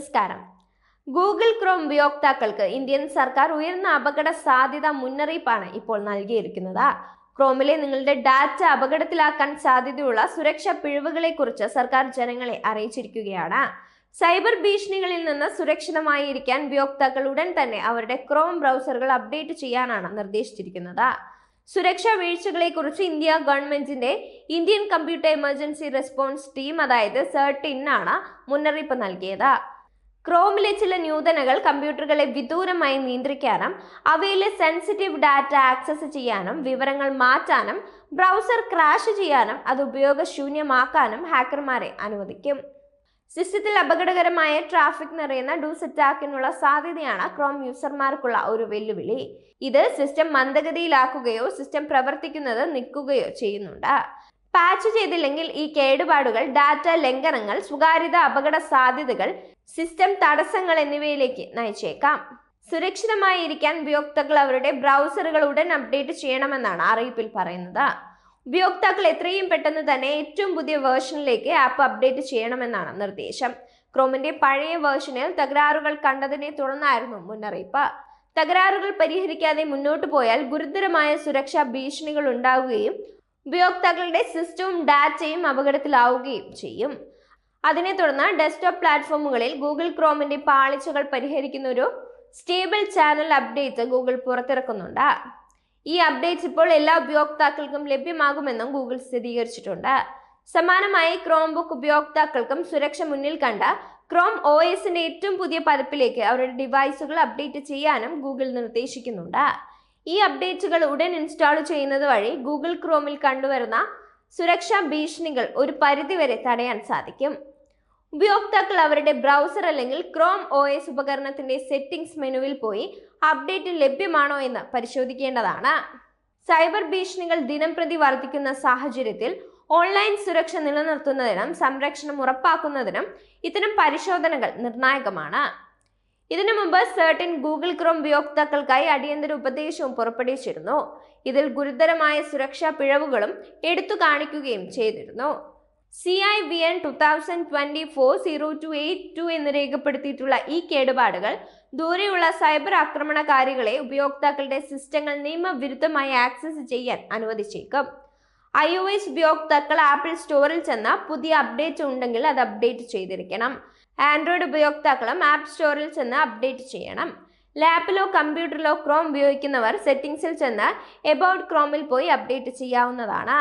നമസ്കാരം. Google Chrome ഉപയോക്താക്കൾക്ക് Indian സർക്കാർ ഉയർന്ന അപകട സാധ്യത മുന്നറിയിപ്പാണ് ഇപ്പോൾ നൽകിയിരിക്കുന്നത്. ക്രോമിലെ നിങ്ങളുടെ ഡാറ്റ അപകടത്തിലാക്കാൻ സാധ്യതയുള്ള സുരക്ഷാ പിഴവുകളെക്കുറിച്ച് സർക്കാർ ജനങ്ങളെ അറിയിച്ചിരിക്കുകയാണ്. സൈബർ ഭീഷണികളിൽ നിന്ന് സുരക്ഷിതമായി ഇരിക്കാൻ ഉപയോക്താക്കൾ ഉടൻ തന്നെ അവരുടെ ക്രോം ബ്രൗസറുകൾ അപ്ഡേറ്റ് ചെയ്യാനാണ് നിർദ്ദേശിച്ചിരിക്കുന്നത്. സുരക്ഷാ വീഴ്ചകളെക്കുറിച്ച് ഇന്ത്യ ഗവൺമെന്റിന്റെ Indian computer emergency response team അതായത് സെർട്ടിൻ ആണ് മുന്നറിയിപ്പ് നൽകിയത്. ക്രോമിലെ ചില ന്യൂതനകൾ കമ്പ്യൂട്ടറുകളെ വിദൂരമായി നിയന്ത്രിക്കാനും അവയിലെ സെൻസിറ്റീവ് ഡാറ്റ ആക്സസ് ചെയ്യാനും വിവരങ്ങൾ മാറ്റാനും ബ്രൗസർ ക്രാഷ് ചെയ്യാനും അത് ഉപയോഗശൂന്യമാക്കാനും ഹാക്കർമാരെ അനുവദിക്കും. സിസ്റ്റത്തിൽ അപകടകരമായ ട്രാഫിക് നിറയുന്ന ഡൂസ് അറ്റാക്കിനുള്ള സാധ്യതയാണ് ക്രോം യൂസർമാർക്കുള്ള ഒരു വെല്ലുവിളി. ഇത് സിസ്റ്റം മന്ദഗതിയിലാക്കുകയോ സിസ്റ്റം പ്രവർത്തിക്കുന്നത് നിൽക്കുകയോ ചെയ്യുന്നുണ്ട്. പാച്ച് ചെയ്തില്ലെങ്കിൽ ഈ കേടുപാടുകൾ ഡാറ്റ ലംഘനങ്ങൾ സ്വകാര്യത അപകട സാധ്യതകൾ സിസ്റ്റം തടസ്സങ്ങൾ എന്നിവയിലേക്ക് നയിച്ചേക്കാം. സുരക്ഷിതമായി ഇരിക്കാൻ ഉപയോക്താക്കൾ അവരുടെ ബ്രൗസറുകൾ ഉടൻ അപ്ഡേറ്റ് ചെയ്യണമെന്നാണ് അറിയിപ്പിൽ പറയുന്നത്. ഉപയോക്താക്കൾ എത്രയും പെട്ടെന്ന് തന്നെ ഏറ്റവും പുതിയ വേർഷനിലേക്ക് ആപ്പ് അപ്ഡേറ്റ് ചെയ്യണമെന്നാണ് നിർദ്ദേശം. ക്രോമിന്റെ പഴയ വേർഷനിൽ തകരാറുകൾ കണ്ടതിനെ തുടർന്നായിരുന്നു മുന്നറിയിപ്പ്. തകരാറുകൾ പരിഹരിക്കാതെ മുന്നോട്ട് പോയാൽ ഗുരുതരമായ സുരക്ഷാ ഭീഷണികൾ ഉണ്ടാവുകയും ഉപയോക്താക്കളുടെ സിസ്റ്റവും ഡാറ്റയും അപകടത്തിലാവുകയും ചെയ്യും. അതിനെ തുടർന്ന് ഡെസ്ക്ടോപ്പ് പ്ലാറ്റ്ഫോമുകളിൽ ഗൂഗിൾ ക്രോമിന്റെ പാളിച്ചകൾ പരിഹരിക്കുന്ന ഒരു സ്റ്റേബിൾ ചാനൽ അപ്ഡേറ്റ് ഗൂഗിൾ പുറത്തിറക്കുന്നുണ്ട്. ഈ അപ്ഡേറ്റ് ഇപ്പോൾ എല്ലാ ഉപയോക്താക്കൾക്കും ലഭ്യമാകുമെന്നും ഗൂഗിൾ സ്ഥിരീകരിച്ചിട്ടുണ്ട്. സമാനമായി ക്രോം ബുക്ക് ഉപയോക്താക്കൾക്കും സുരക്ഷ മുന്നിൽ കണ്ട ക്രോം ഒ എസിന്റെ ഏറ്റവും പുതിയ പതിപ്പിലേക്ക് അവരുടെ ഡിവൈസുകൾ അപ്ഡേറ്റ് ചെയ്യാനും ഗൂഗിൾ നിർദ്ദേശിക്കുന്നുണ്ട്. ഈ അപ്ഡേറ്റുകൾ ഉടൻ ഇൻസ്റ്റാൾ ചെയ്യുന്നത് വഴി ഗൂഗിൾ ക്രോമിൽ കണ്ടുവരുന്ന സുരക്ഷാ ഭീഷണികൾ ഒരു പരിധിവരെ തടയാൻ സാധിക്കും. ഉപയോക്താക്കൾ അവരുടെ ബ്രൗസർ അല്ലെങ്കിൽ ക്രോം ഒ എസ് ഉപകരണത്തിന്റെ സെറ്റിംഗ്സ് മെനുവിൽ പോയി അപ്ഡേറ്റ് ലഭ്യമാണോ എന്ന് പരിശോധിക്കേണ്ടതാണ്. സൈബർ ഭീഷണികൾ ദിനംപ്രതി വർദ്ധിക്കുന്ന സാഹചര്യത്തിൽ ഓൺലൈൻ സുരക്ഷ നിലനിർത്തുന്നതിനും സംരക്ഷണം ഉറപ്പാക്കുന്നതിനും ഇത്തരം പരിശോധനകൾ നിർണായകമാണ്. ഇതിനു മുമ്പ് സെർട്ടിൻ ഗൂഗിൾ ക്രോം ഉപയോക്താക്കൾക്കായി അടിയന്തര ഉപദേശവും പുറപ്പെടുവിച്ചിരുന്നു. ഇതിൽ ഗുരുതരമായ സുരക്ഷാ പിഴവുകളും എടുത്തു കാണിക്കുകയും ചെയ്തിരുന്നു. C I V N two thousand twenty four zero two eight two എന്ന് രേഖപ്പെടുത്തിയിട്ടുള്ള ഈ കേടുപാടുകൾ ദൂരെയുള്ള സൈബർ ആക്രമണകാരികളെ ഉപയോക്താക്കളുടെ സിസ്റ്റങ്ങൾ നിയമവിരുദ്ധമായി ആക്സസ് ചെയ്യാൻ അനുവദിച്ചേക്കും. ഐ ഒ എസ് ഉപയോക്താക്കൾ ആപ്പിൾ സ്റ്റോറിൽ ചെന്ന പുതിയ അപ്ഡേറ്റ് ഉണ്ടെങ്കിൽ അത് അപ്ഡേറ്റ് ചെയ്തിരിക്കണം. ആൻഡ്രോയിഡ് ഉപയോക്താക്കളും ആപ്പ് സ്റ്റോറിൽ ചെന്ന് അപ്ഡേറ്റ് ചെയ്യണം. ലാപ്പിലോ കമ്പ്യൂട്ടറിലോ ക്രോം ഉപയോഗിക്കുന്നവർ സെറ്റിംഗ്സിൽ ചെന്ന് എബൌട്ട് ക്രോമിൽ പോയി അപ്ഡേറ്റ് ചെയ്യാവുന്നതാണ്.